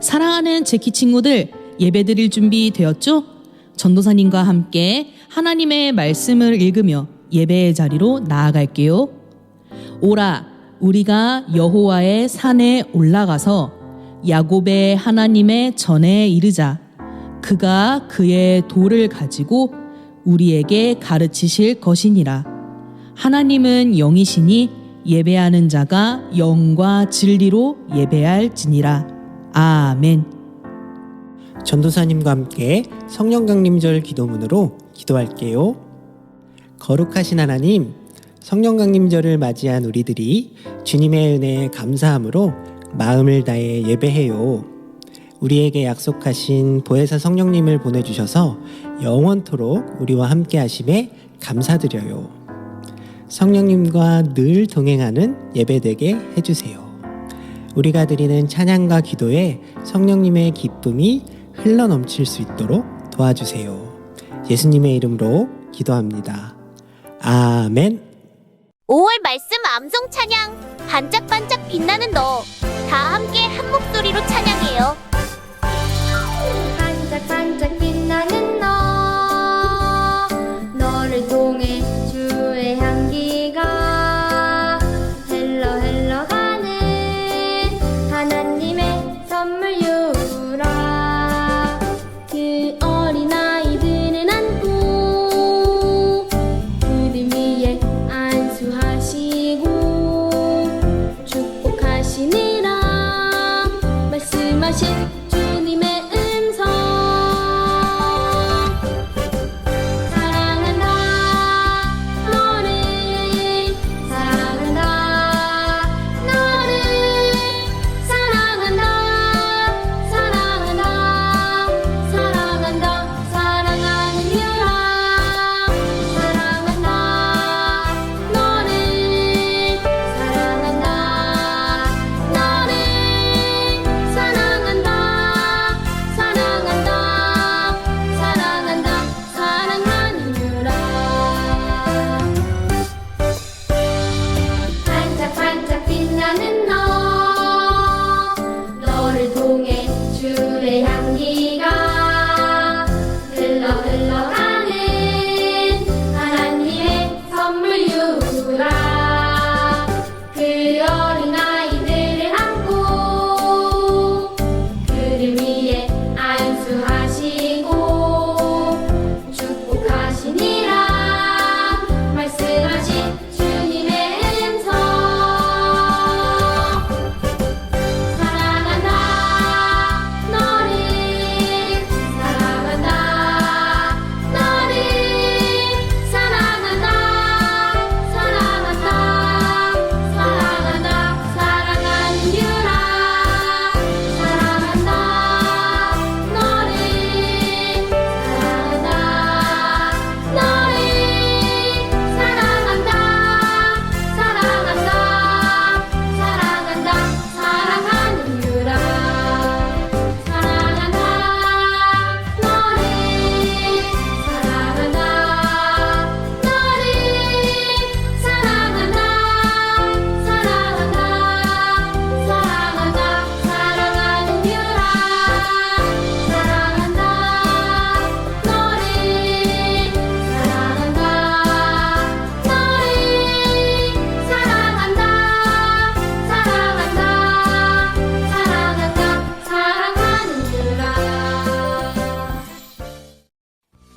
사랑하는 제키 친구들, 예배 드릴 준비 되었죠? 전도사님과 함께 하나님의 말씀을 읽으며 예배의 자리로 나아갈게요. 오라, 우리가 여호와의 산에 올라가서 야곱의 하나님의 전에 이르자. 그가 그의 돌을 가지고 우리에게 가르치실 것이니라. 하나님은 영이시니 예배하는 자가 영과 진리로 예배할지니라. 아멘. 전도사님과 함께 성령 강림절 기도문으로 기도할게요. 거룩하신 하나님, 성령 강림절을 맞이한 우리들이 주님의 은혜에 감사함으로 마음을 다해 예배해요. 우리에게 약속하신 보혜사 성령님을 보내주셔서 영원토록 우리와 함께 하심에 감사드려요. 성령님과 늘 동행하는 예배되게 해주세요. 우리가 드리는 찬양과 기도에 성령님의 기쁨이 흘러 넘칠 수 있도록 도와주세요. 예수님의 이름으로 기도합니다. 아멘. 5월 말씀 암송 찬양 반짝반짝 빛나는 너 다 함께 한 목소리로 찬양해요 반짝반짝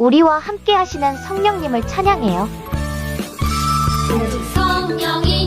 우리와 함께 하시는 성령님을 찬양해요. 성령이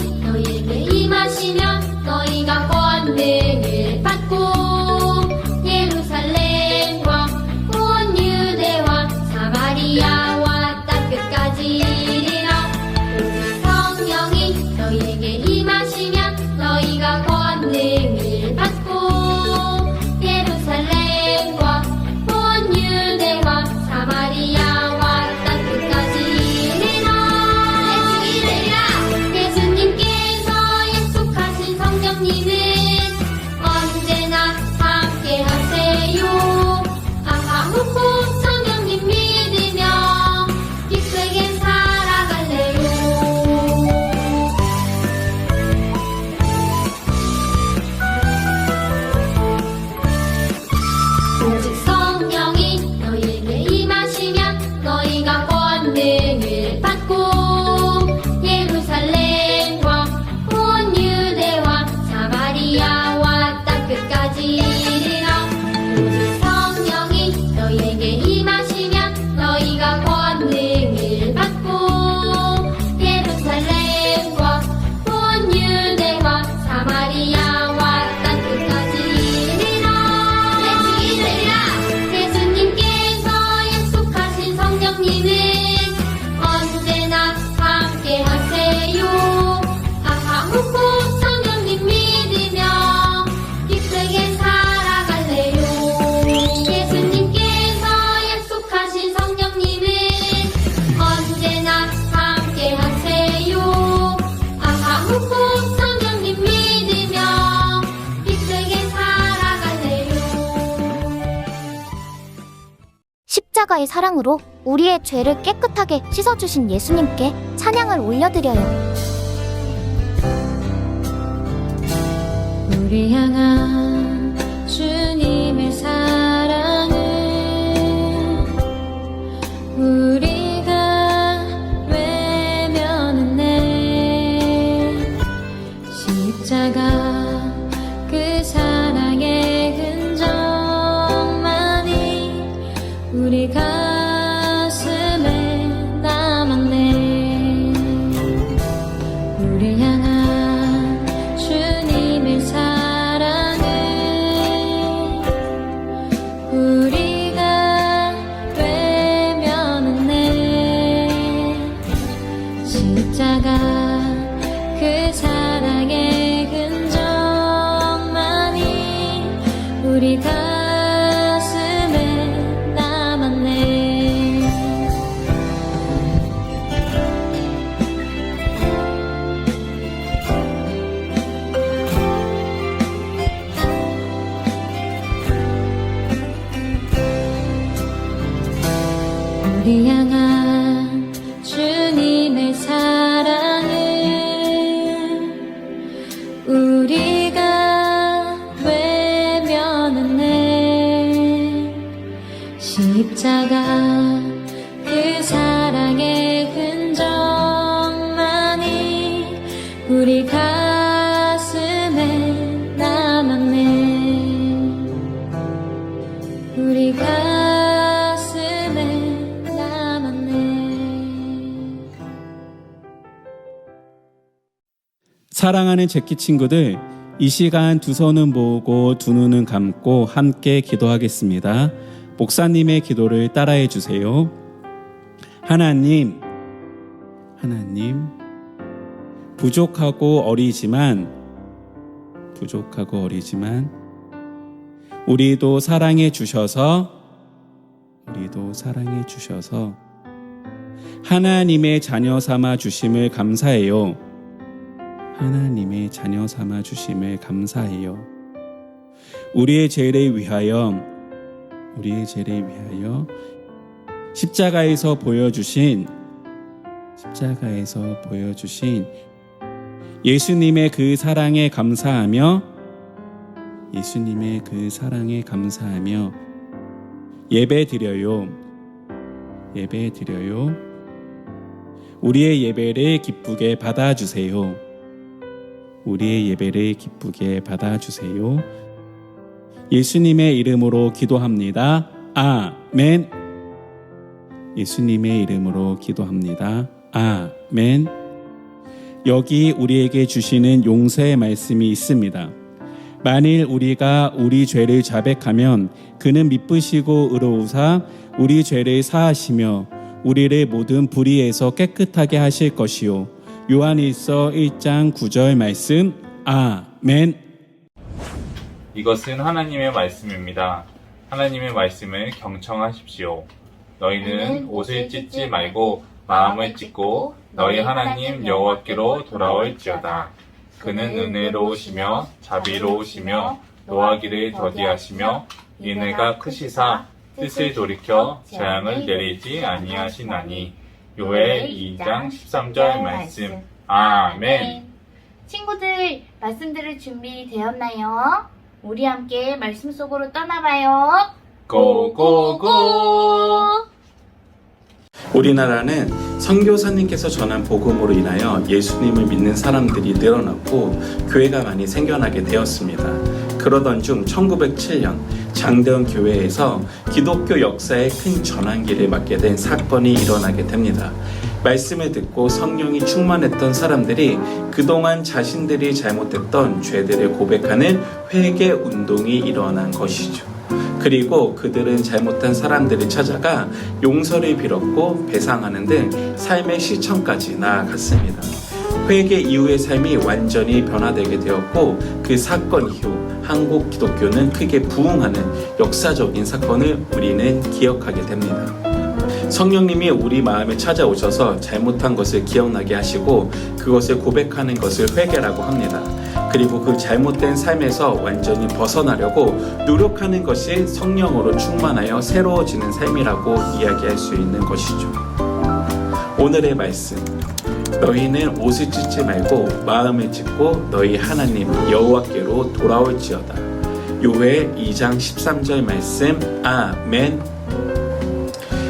십자가의 사랑으로 우리의 죄를 깨끗하게 씻어주신 예수님께 찬양을 올려드려요. 우리 향한 우 사랑하는 제키 친구들, 이 시간 두 손은 모으고 두 눈은 감고 함께 기도하겠습니다. 목사님의 기도를 따라해 주세요. 하나님, 하나님, 부족하고 어리지만, 부족하고 어리지만, 우리도 사랑해 주셔서, 우리도 사랑해 주셔서, 하나님의 자녀 삼아 주심을 감사해요. 하나님의 자녀 삼아 주심을 감사해요. 우리의 죄를 위하여 우리의 죄를 위하여 십자가에서 보여주신 십자가에서 보여주신 예수님의 그 사랑에 감사하며 예수님의 그 사랑에 감사하며 예배 드려요. 예배 드려요. 우리의 예배를 기쁘게 받아주세요. 우리의 예배를 기쁘게 받아주세요. 예수님의 이름으로 기도합니다. 아멘. 예수님의 이름으로 기도합니다. 아멘. 여기 우리에게 주시는 용서의 말씀이 있습니다. 만일 우리가 우리 죄를 자백하면 그는 미쁘시고 의로우사 우리 죄를 사하시며 우리를 모든 불의에서 깨끗하게 하실 것이요. 요한일서 1장 9절 말씀. 아멘. 이것은 하나님의 말씀입니다. 하나님의 말씀을 경청하십시오. 너희는 옷을 찢지 말고 마음을 찢고 너희 하나님 여호와께로 돌아올지어다. 그는 은혜로우시며 자비로우시며 노하기를 더디하시며 인애가 크시사 뜻을 돌이켜 재앙을 내리지 아니하시나니 요엘 2장 13절 말씀. 아멘. 친구들, 말씀 들을 준비 되었나요? 우리 함께 말씀 속으로 떠나봐요. 고고고! 우리나라는 선교사님께서 전한 복음으로 인하여 예수님을 믿는 사람들이 늘어났고 교회가 많이 생겨나게 되었습니다. 그러던 중 1907년 장대원 교회에서 기독교 역사의 큰 전환기를 맞게 된 사건이 일어나게 됩니다. 말씀을 듣고 성령이 충만했던 사람들이 그동안 자신들이 잘못했던 죄들을 고백하는 회개 운동이 일어난 것이죠. 그리고 그들은 잘못한 사람들을 찾아가 용서를 빌었고 배상하는 등 삶의 실천까지 나아갔습니다. 회개 이후의 삶이 완전히 변화되게 되었고 그 사건 이후 한국 기독교는 크게 부흥하는 역사적인 사건을 우리는 기억하게 됩니다. 성령님이 우리 마음에 찾아오셔서 잘못한 것을 기억나게 하시고 그것을 고백하는 것을 회개라고 합니다. 그리고 그 잘못된 삶에서 완전히 벗어나려고 노력하는 것이 성령으로 충만하여 새로워지는 삶이라고 이야기할 수 있는 것이죠. 오늘의 말씀. 너희는 옷을 찢지 말고 마음을 찢고 너희 하나님 여호와께로 돌아올지어다. 요회 2장 13절 말씀. 아멘.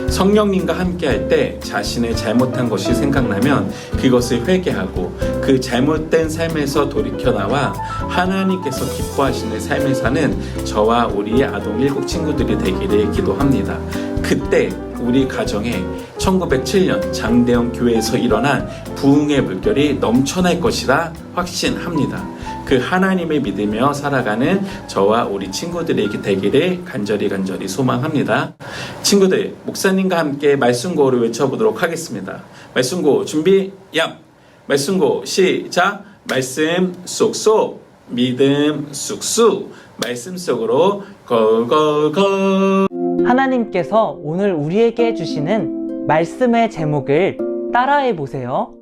성령님과 함께 할 때 자신의 잘못한 것이 생각나면 그것을 회개하고 그 잘못된 삶에서 돌이켜 나와 하나님께서 기뻐하시는 삶을 사는 저와 우리 아동 일곱 친구들이 되기를 기도합니다. 그때 우리 가정에 1907년 장대영 교회에서 일어난 부흥의 물결이 넘쳐날 것이라 확신합니다. 그 하나님을 믿으며 살아가는 저와 우리 친구들에게 되기를 간절히 간절히 소망합니다. 친구들, 목사님과 함께 말씀고를 외쳐보도록 하겠습니다. 말씀고 준비, 얌! 말씀고 시작! 말씀 쏙쏙, 믿음 쑥쑥, 말씀 속으로 걸걸걸. 하나님께서 오늘 우리에게 주시는 말씀의 제목을 따라해 보세요.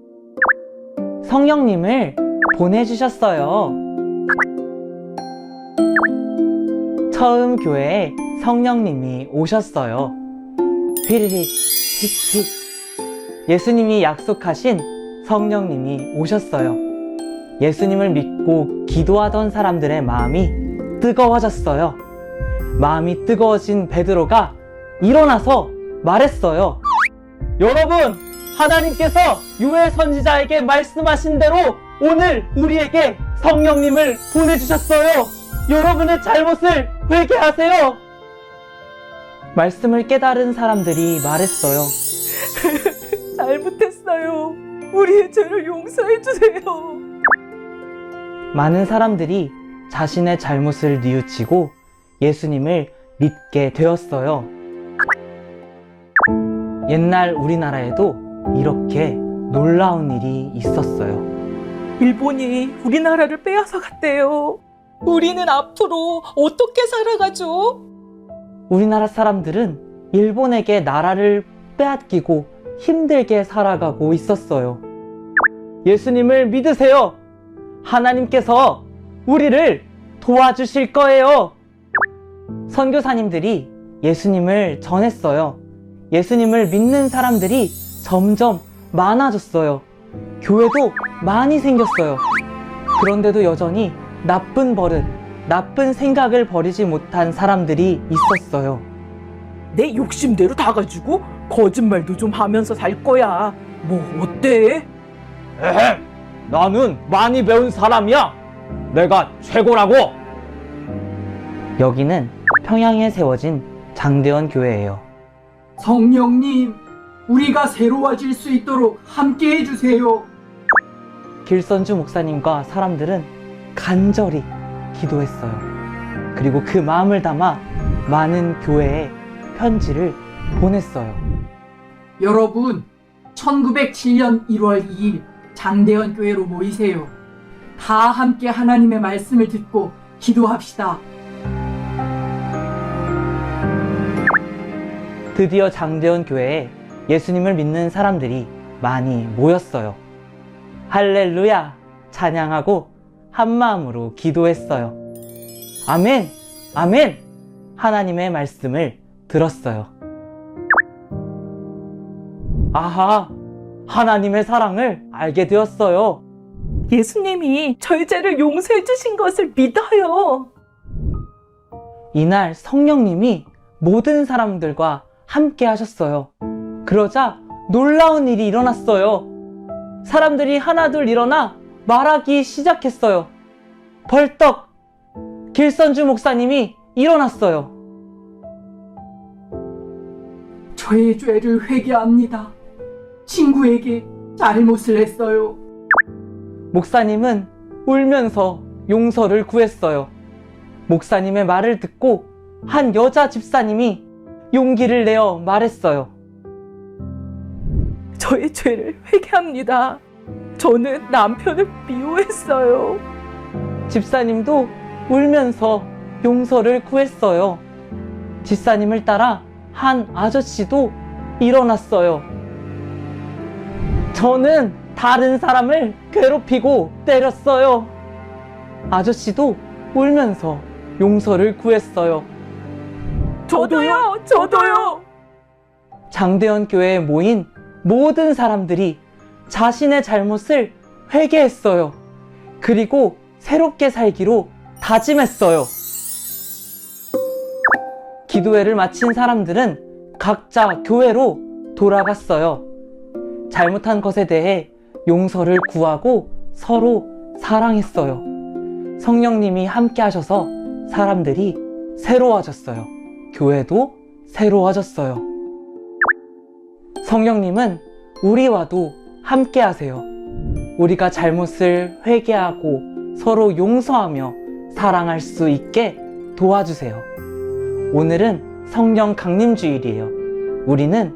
성령님을 보내주셨어요. 처음 교회에 성령님이 오셨어요. 휘리릭, 휙휙. 예수님이 약속하신 성령님이 오셨어요. 예수님을 믿고 기도하던 사람들의 마음이 뜨거워졌어요. 마음이 뜨거워진 베드로가 일어나서 말했어요. 여러분, 하나님께서 유해 선지자에게 말씀하신 대로 오늘 우리에게 성령님을 보내주셨어요. 여러분의 잘못을 회개하세요. 말씀을 깨달은 사람들이 말했어요. 잘못했어요. 우리의 죄를 용서해주세요. 많은 사람들이 자신의 잘못을 뉘우치고 예수님을 믿게 되었어요. 옛날 우리나라에도 이렇게 놀라운 일이 있었어요. 일본이 우리나라를 빼앗아 갔대요. 우리는 앞으로 어떻게 살아가죠? 우리나라 사람들은 일본에게 나라를 빼앗기고 힘들게 살아가고 있었어요. 예수님을 믿으세요. 하나님께서 우리를 도와주실 거예요. 선교사님들이 예수님을 전했어요. 예수님을 믿는 사람들이 점점 많아졌어요. 교회도 많이 생겼어요. 그런데도 여전히 나쁜 버릇, 나쁜 생각을 버리지 못한 사람들이 있었어요. 내 욕심대로 다 가지고 거짓말도 좀 하면서 살 거야. 뭐 어때? 에헴, 나는 많이 배운 사람이야. 내가 최고라고. 여기는 평양에 세워진 장대원 교회예요. 성령님, 우리가 새로워질 수 있도록 함께 해주세요. 길선주 목사님과 사람들은 간절히 기도했어요. 그리고 그 마음을 담아 많은 교회에 편지를 보냈어요. 여러분, 1907년 1월 2일 장대현 교회로 모이세요. 다 함께 하나님의 말씀을 듣고 기도합시다. 드디어 장대원 교회에 예수님을 믿는 사람들이 많이 모였어요. 할렐루야! 찬양하고 한 마음으로 기도했어요. 아멘! 아멘! 하나님의 말씀을 들었어요. 아하! 하나님의 사랑을 알게 되었어요. 예수님이 저희 죄를 용서해 주신 것을 믿어요. 이날 성령님이 모든 사람들과 함께 하셨어요. 그러자 놀라운 일이 일어났어요. 사람들이 하나둘 일어나 말하기 시작했어요. 벌떡 길선주 목사님이 일어났어요. 저의 죄를 회개합니다. 친구에게 잘못을 했어요. 목사님은 울면서 용서를 구했어요. 목사님의 말을 듣고 한 여자 집사님이 용기를 내어 말했어요. 저의 죄를 회개합니다. 저는 남편을 미워했어요. 집사님도 울면서 용서를 구했어요. 집사님을 따라 한 아저씨도 일어났어요. 저는 다른 사람을 괴롭히고 때렸어요. 아저씨도 울면서 용서를 구했어요. 저도요, 저도요. 장대현 교회에 모인 모든 사람들이 자신의 잘못을 회개했어요. 그리고 새롭게 살기로 다짐했어요. 기도회를 마친 사람들은 각자 교회로 돌아갔어요. 잘못한 것에 대해 용서를 구하고 서로 사랑했어요. 성령님이 함께 하셔서 사람들이 새로워졌어요. 교회도 새로워졌어요. 성령님은 우리와도 함께 하세요. 우리가 잘못을 회개하고 서로 용서하며 사랑할 수 있게 도와주세요. 오늘은 성령 강림 주일이에요. 우리는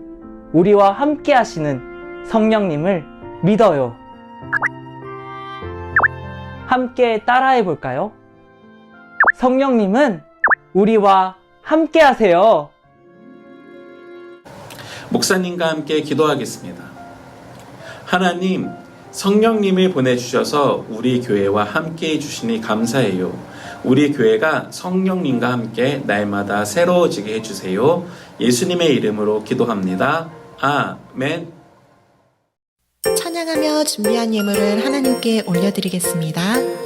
우리와 함께 하시는 성령님을 믿어요. 함께 따라해 볼까요? 성령님은 우리와 함께 하세요. 목사님과 함께 기도하겠습니다. 하나님, 성령님을 보내주셔서 우리 교회와 함께 해주시니 감사해요. 우리 교회가 성령님과 함께 날마다 새로워지게 해주세요. 예수님의 이름으로 기도합니다. 아멘. 찬양하며 준비한 예물을 하나님께 올려드리겠습니다.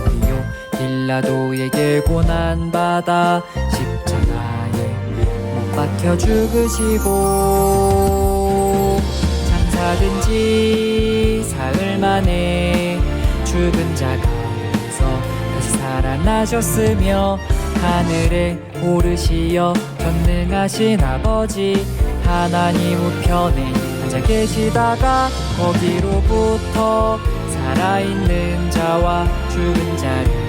빌라도에게 고난받아 십자가에 못 박혀 죽으시고 장사된 지 사흘 만에 죽은 자 가운데서 다시 살아나셨으며 하늘에 오르시어 전능하신 아버지 하나님 우편에 앉아 계시다가 거기로부터 살아있는 자와 죽은 자를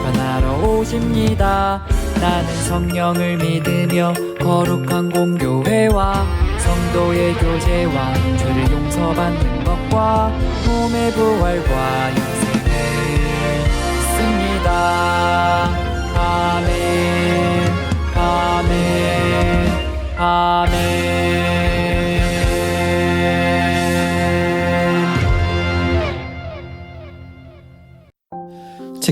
심판하러 오십니다. 나는 성령을 믿으며 거룩한 공교회와 성도의 교제와 죄를 용서받는 것과 몸의 부활과 영생을 믿습니다. 아멘,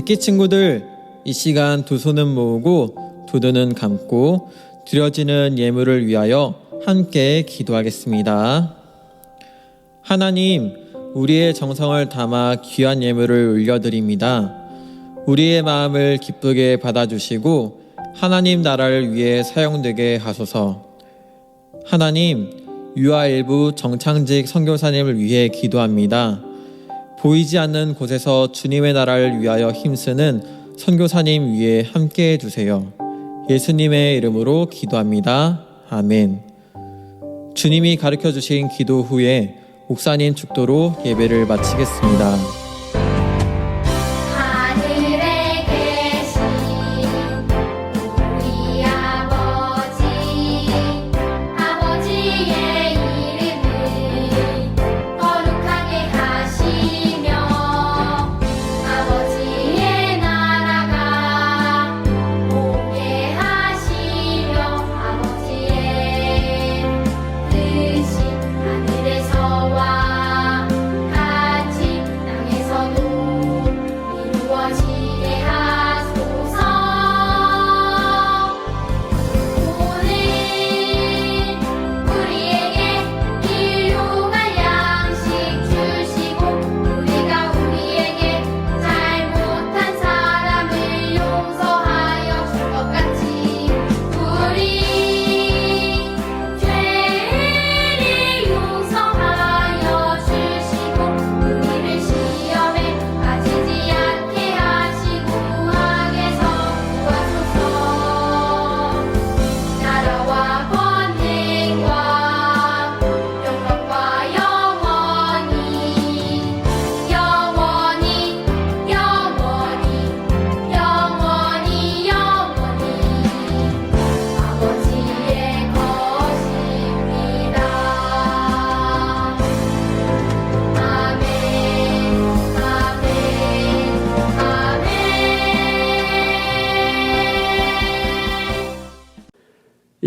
제끼 친구들, 이 시간 두 손은 모으고 두 눈은 감고 드려지는 예물을 위하여 함께 기도하겠습니다. 하나님, 우리의 정성을 담아 귀한 예물을 올려드립니다. 우리의 마음을 기쁘게 받아주시고 하나님 나라를 위해 사용되게 하소서. 하나님, 유아 일부 정창직 선교사님을 위해 기도합니다. 보이지 않는 곳에서 주님의 나라를 위하여 힘쓰는 선교사님 위에 함께 해주세요. 예수님의 이름으로 기도합니다. 아멘. 주님이 가르쳐 주신 기도 후에 목사님 축도로 예배를 마치겠습니다.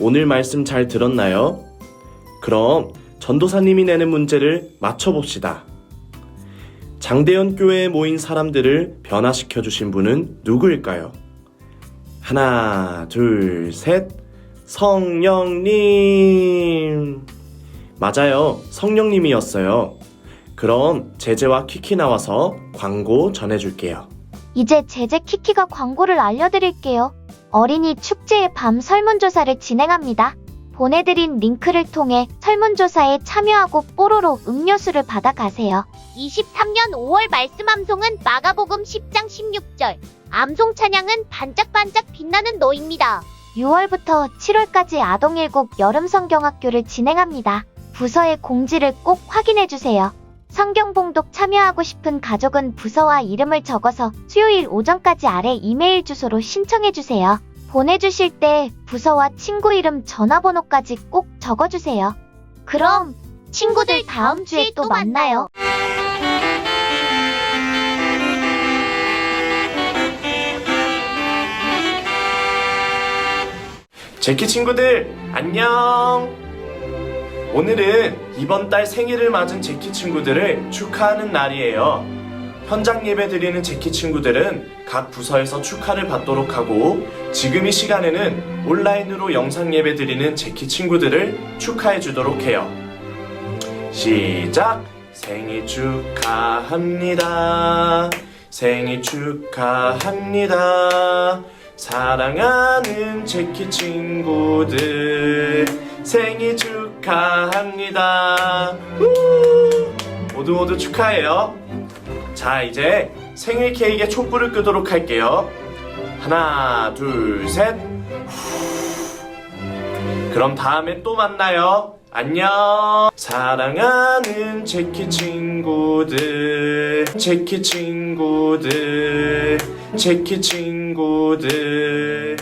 오늘 말씀 잘 들었나요? 그럼 전도사님이 내는 문제를 맞춰봅시다. 장대현 교회에 모인 사람들을 변화시켜 주신 분은 누구일까요? 하나, 둘, 셋. 성령님. 맞아요. 성령님이었어요. 그럼 제재와 키키 나와서 광고 전해줄게요. 이제 제제 키키가 광고를 알려드릴게요. 어린이 축제의 밤 설문조사를 진행합니다. 보내드린 링크를 통해 설문조사에 참여하고 뽀로로 음료수를 받아가세요. 23년 5월 말씀 암송은 마가복음 10장 16절. 암송 찬양은 반짝반짝 빛나는 너입니다. 6월부터 7월까지 아동일곱 여름 성경학교를 진행합니다. 부서의 공지를 꼭 확인해 주세요. 성경 봉독 참여하고 싶은 가족은 부서와 이름을 적어서 수요일 오전까지 아래 이메일 주소로 신청해 주세요. 보내주실 때 부서와 친구 이름 전화번호까지 꼭 적어주세요. 그럼 친구들 다음 주에 또 만나요. 제키 친구들, 안녕! 오늘은 이번 달 생일을 맞은 제키 친구들을 축하하는 날이에요. 현장 예배 드리는 제키 친구들은 각 부서에서 축하를 받도록 하고 지금 이 시간에는 온라인으로 영상 예배 드리는 제키 친구들을 축하해 주도록 해요. 시작! 생일 축하합니다. 생일 축하합니다. 사랑하는 제키 친구들 생일 축하합니다. 우! 모두 모두 축하해요. 자, 이제 생일 케이크에 촛불을 끄도록 할게요. 하나, 둘, 셋. 그럼 다음에 또 만나요. 안녕. 사랑하는 제키 친구들, 제키 친구들, 제키 친구들.